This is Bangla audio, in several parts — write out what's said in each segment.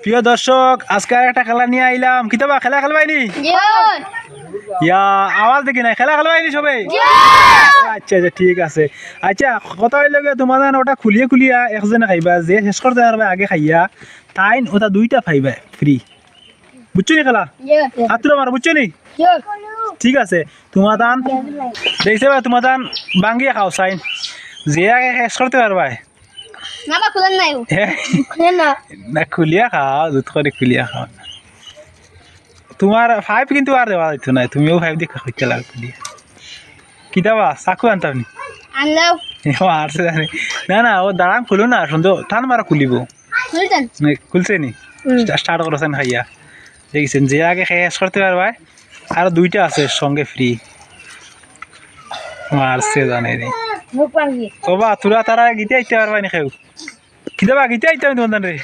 প্রিয় দর্শক আজকে আর একটা খেলা নিয়ে আইলাম। কিতাবা খেলা খেলবাইনি? ইয়া আওয়াজ দেখি নাই খেলা খেলবাইনি সবাই আচ্ছা আচ্ছা ঠিক আছে। আচ্ছা কথা হইল তোমার ওটা খুলিয়ে খুলিয়া একজনে খাইবা যে শেষ করতে পারবে আগে খাইয়া তাইন ওটা দুইটা খাইবা ফ্রি বুঝছ নি খেলা? হাত মারো বুঝছ নি? ঠিক আছে তোমার দান দেখছে তোমার দান বাঙ্গিয়ে খাও সাইন। যে আগে শেষ করতে না খুলিয়া খাও দুধ করে খুলিয়া খাও তোমার ফাইভ কিন্তু আর দেওয়া না তুমিও ফাইভ দিয়ে খাইতে লাগে খুলিয়া কিতাবা চাকু আনতাম নি না না ও দাঁড়ান খুলো না সুন্দর টান মারা খুলিব নে, খুলছে নি স্টার্ট করেছেন খাইয়া দেখছেন যে আগে শেষ করতে পারবা আর দুইটা আছে সঙ্গে ফ্রি মারছে জানে রে কবা তোরা তারা গীতে আইতে পারবা নি খেউ কিতাবা গীতে আইতে আমি তোমার রে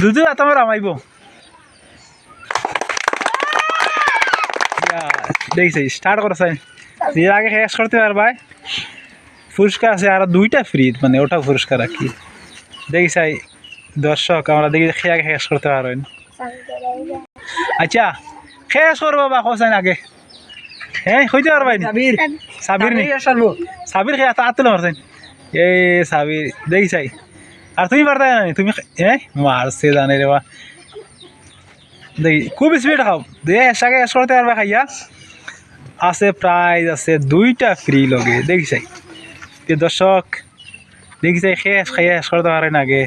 দুধু তোমার আমাইব। দেখছে স্টার্ট করেছে যে আগে শেষ করতে পারবা পুরস্কার আছে আর দুইটা ফ্রি মানে ওটা পুরস্কার আর কি দেখিসাই দর্শক আমরা দেখি খেয়ে আগে শেষ করতে পারবেন আচ্ছা শেষ করব বা কোসাইন আগে। হ্যাঁ হইতে পারবাই সাবির নি। সাবির খেয়ে আত তুলে মারছেন এ সাবির দেখিসাই আর তুমি পারতা না তুমি হ্যাঁ মারছে জানে রে বা। দেখি খুব স্পিড খাও। দে এসাকে শেষ করতে পারবা খাইয়া। আছে প্রাইজ আছে দুইটা ফ্রি লগে দেখিসাই যে দর্শক দেখিসাই শেষ খাইয়া শেষ করতে পারেন আগে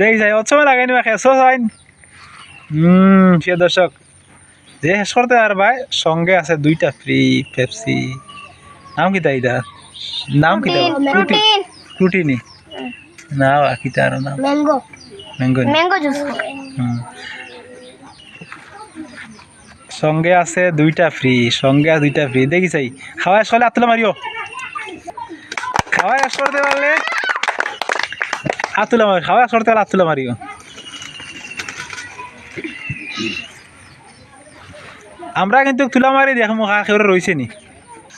দেখিসাই অত সময় লাগে নিবা শেষ হইন হুম দর্শক যে শেষ করতে পারবা সঙ্গে আছে দুইটা ফ্রি পেপসি নাম কি তাই নাম কি প্রোটিনি না কি তার নাম। Mango mango mango juice. সঙ্গে আছে দুইটা ফ্রি সঙ্গে আছে দুইটা ফ্রি দেখি চাই। খাওয়া করলে আতুলে মারিও। খাওয়া শেষ করতে পারলে আতুলে মারি খাওয়া করতে পারলে আতুলে মারিও। আমরা কিন্তু তুলা মারি দেখমু খা খেউরে রয়েছে নি।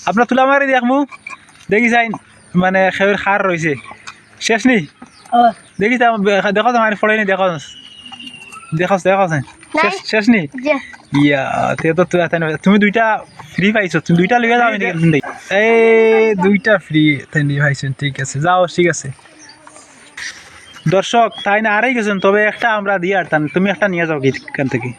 আপনার তুলা মারি দেখমু দেখি চাই মানে খেউর খার রয়েছে শেষ নি? দেখি দেখো তো মানে ফলাই নি দেখো। দেখো দেখো শেষ শেষ নি? ইয়া তে তো তুমি দুইটা ফ্রি পাইছো তুমি দুইটা লইয়া যাও এই দুইটা ফ্রি তাই নিয়ে পাইছেন ঠিক আছে। যাও ঠিক আছে। দর্শক, তাই না? আরেই গেছেন, তবে একটা আমরা দিয়ে আর তুমি একটা নিয়ে যাও এখান থেকে।